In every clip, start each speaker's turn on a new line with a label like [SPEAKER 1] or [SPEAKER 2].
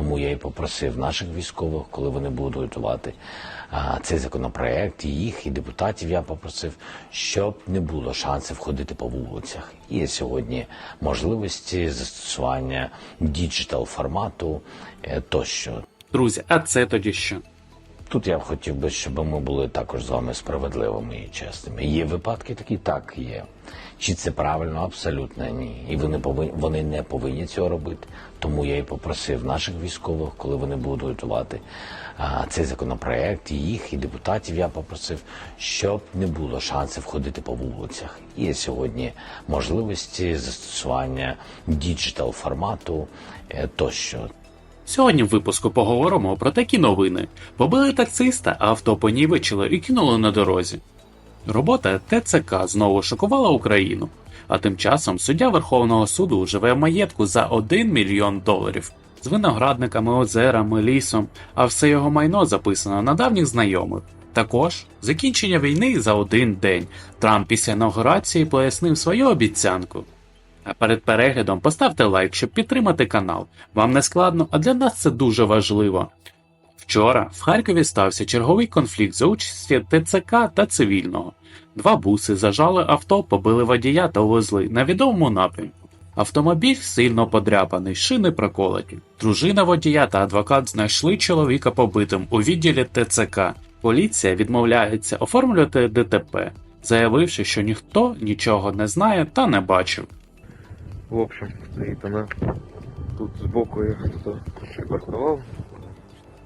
[SPEAKER 1] Тому я і попросив наших військових, коли вони будуть готувати а, цей законопроект, і їх, і депутатів я попросив, щоб не було шансів ходити по вулицях. Є сьогодні можливості застосування діджитал формату е, тощо.
[SPEAKER 2] Друзі, а це тоді що?
[SPEAKER 1] Тут я б хотів би, щоб ми були також з вами справедливими і чесними. Є випадки такі, так є. Чи це правильно? Абсолютно ні. І вони повинні вони не повинні цього робити. Тому я і попросив наших військових, коли вони будуть готувати а, цей законопроект, і їх, і депутатів я попросив, щоб не було шансів ходити по вулицях. Є сьогодні можливості застосування діджитал формату е, тощо.
[SPEAKER 2] Сьогодні в випуску поговоримо про такі новини. Побили таксиста, а авто понівечили і кинули на дорозі. Робота ТЦК знову шокувала Україну. А тим часом суддя Верховного суду живе в маєтку за 1 мільйон доларів з виноградниками, озерами, лісом, а все його майно записано на давніх знайомих. Також закінчення війни за один день. Трамп після інаугурації пояснив свою обіцянку. А перед переглядом поставте лайк, щоб підтримати канал. Вам не складно, а для нас це дуже важливо. Вчора в Харкові стався черговий конфлікт за участі ТЦК та цивільного. Два буси зажали авто, побили водія та увезли на відомому напрямку. Автомобіль сильно подряпаний, шини проколоті. Дружина водія та адвокат знайшли чоловіка побитим у відділі ТЦК. Поліція відмовляється оформлювати ДТП, заявивши, що ніхто нічого не знає та не бачив.
[SPEAKER 3] В общем, стоїть она тут сбоку я хто припаркував.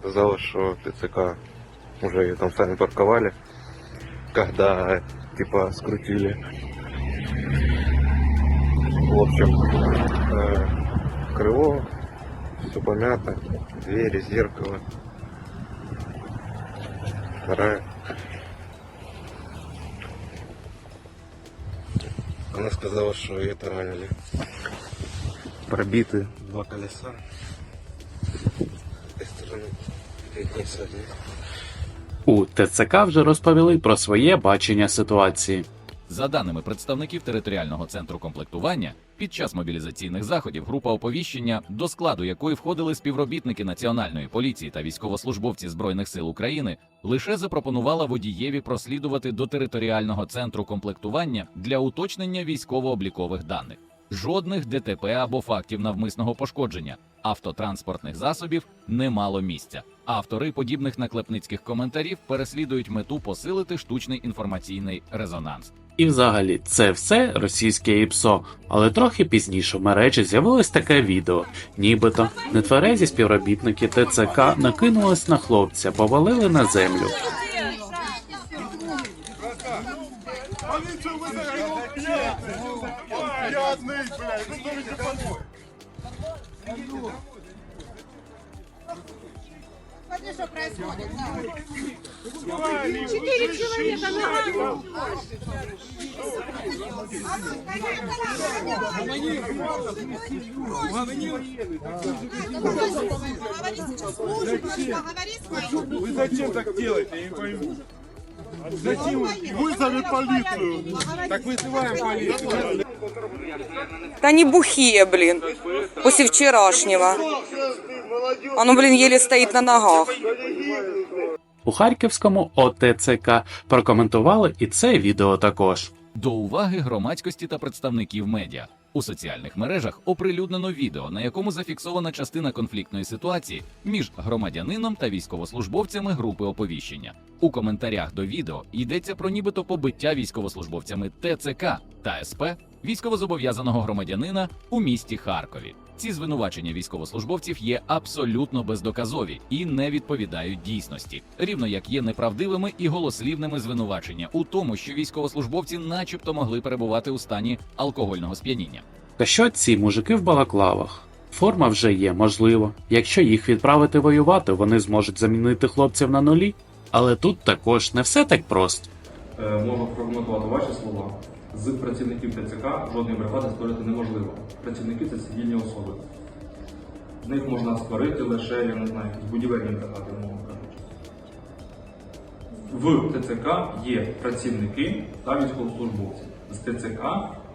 [SPEAKER 3] Казалось, що ТЦК вже її там сами парковали, когда типа скрутили. В общем, э, крыло, все помято, двери, зеркало. Вторая. Она сказала, что ее таранили. Пробиты два колеса. С этой стороны. Передней, задней.
[SPEAKER 2] У ТЦК вже розповіли про своє бачення ситуації.
[SPEAKER 4] За даними представників територіального центру комплектування, під час мобілізаційних заходів група оповіщення, до складу якої входили співробітники Національної поліції та військовослужбовці Збройних сил України, лише запропонувала водієві прослідувати до територіального центру комплектування для уточнення військово-облікових даних. Жодних ДТП або фактів навмисного пошкодження автотранспортних засобів не мало місця. Автори подібних наклепницьких коментарів переслідують мету посилити штучний інформаційний резонанс.
[SPEAKER 2] І взагалі, це все російське ІПСО, але трохи пізніше в мережі з'явилось таке відео, нібито нетверезі співробітники ТЦК накинулись на хлопця, повалили на землю.
[SPEAKER 5] Четыре человека на Вы зачем так делаете? Я не пойму. Зачем? Вызови полицию. Так вызываем полицию.
[SPEAKER 6] Да не бухие, блин, после вчерашнего. Оно, блин, еле стоит на ногах.
[SPEAKER 2] У Харківському ОТЦК прокоментували і це відео також.
[SPEAKER 4] До уваги громадськості та представників медіа у соціальних мережах оприлюднено відео, на якому зафіксована частина конфліктної ситуації між громадянином та військовослужбовцями групи оповіщення. У коментарях до відео йдеться про нібито побиття військовослужбовцями ТЦК та СП військовозобов'язаного громадянина у місті Харкові. Ці звинувачення військовослужбовців є абсолютно бездоказові і не відповідають дійсності, рівно як є неправдивими і голослівними звинувачення у тому, що військовослужбовці, начебто, могли перебувати у стані алкогольного сп'яніння.
[SPEAKER 2] Та що ці мужики в балаклавах? Форма вже є, можливо. Якщо їх відправити воювати, вони зможуть замінити хлопців на нулі. Але тут також не все так просто.
[SPEAKER 7] Е, можу прокоментувати ваші слова. З працівників ТЦК жодної бригади створити неможливо. Працівники це цивільні особи. З них можна створити лише, я не знаю, якісь будівельні бригади, умовно кажучи. В ТЦК є працівники та військовослужбовці. З ТЦК,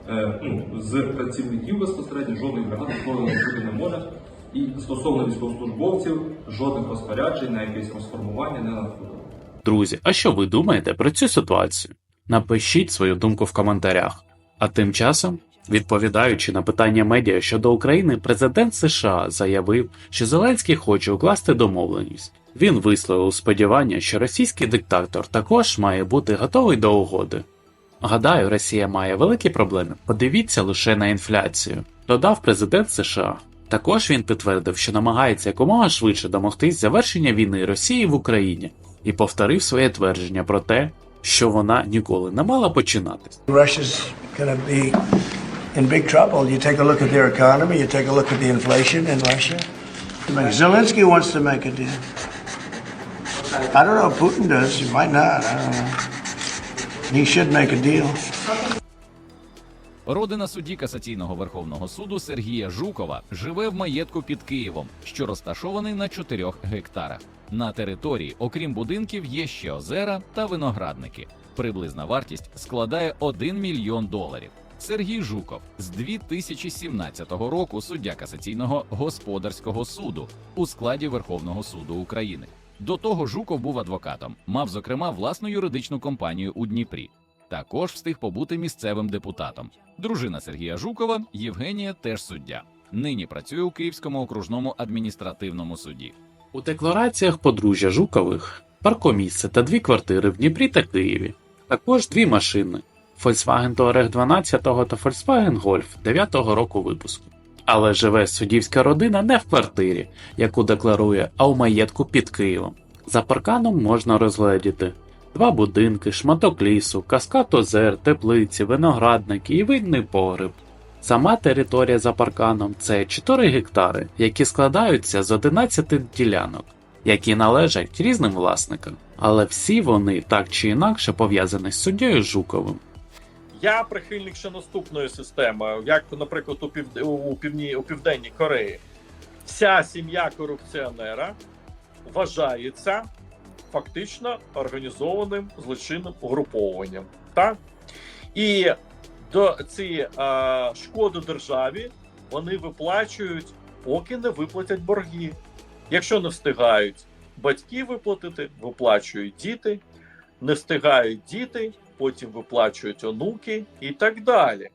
[SPEAKER 7] е, ну, з працівників безпосередньо жодної бригади створено бути не може. І стосовно військовослужбовців, жодних розпоряджень на якесь розформування не надходило.
[SPEAKER 2] Друзі, а що ви думаєте про цю ситуацію? Напишіть свою думку в коментарях. А тим часом, відповідаючи на питання медіа щодо України, президент США заявив, що Зеленський хоче укласти домовленість. Він висловив сподівання, що російський диктатор також має бути готовий до угоди. Гадаю, Росія має великі проблеми. Подивіться лише на інфляцію, додав президент США. Також він підтвердив, що намагається якомога швидше домогтись завершення війни Росії в Україні і повторив своє твердження про те, що вона ніколи не мала
[SPEAKER 8] починати. In big trouble. You take a look at their economy, you take a look at the inflation in Russia. Zelensky wants to make a deal. I don't know if Putin does. He might not. I don't know. He should make a deal.
[SPEAKER 4] Родина судді касаційного верховного суду Сергія Жукова живе в маєтку під Києвом, що розташований на 4 гектарах. На території, окрім будинків, є ще озера та виноградники. Приблизна вартість складає 1 мільйон доларів. Сергій Жуков з 2017 року суддя касаційного господарського суду у складі Верховного суду України. До того Жуков був адвокатом, мав зокрема власну юридичну компанію у Дніпрі. Також встиг побути місцевим депутатом. Дружина Сергія Жукова Євгенія теж суддя. Нині працює у Київському окружному адміністративному суді.
[SPEAKER 2] У деклараціях подружжя Жукових паркомісце та дві квартири в Дніпрі та Києві. Також дві машини Volkswagen Touareg 12 та Volkswagen Golf 9 року випуску. Але живе суддівська родина не в квартирі, яку декларує, а у маєтку під Києвом. За парканом можна розгледіти два будинки, шматок лісу, каскад озер, теплиці, виноградники і винний погреб. Сама територія за парканом це 4 гектари, які складаються з 11 ділянок, які належать різним власникам, але всі вони так чи інакше пов'язані з суддєю Жуковим.
[SPEAKER 9] Я прихильник ще наступної системи, як, наприклад, у, пів... у, півні... у Південній Кореї. Вся сім'я корупціонера вважається фактично організованим злочинним угруповуванням. Так? І до ці е, шкоди державі вони виплачують, поки не виплатять борги. Якщо не встигають батьки виплатити, виплачують діти, не встигають діти, потім виплачують онуки і так далі.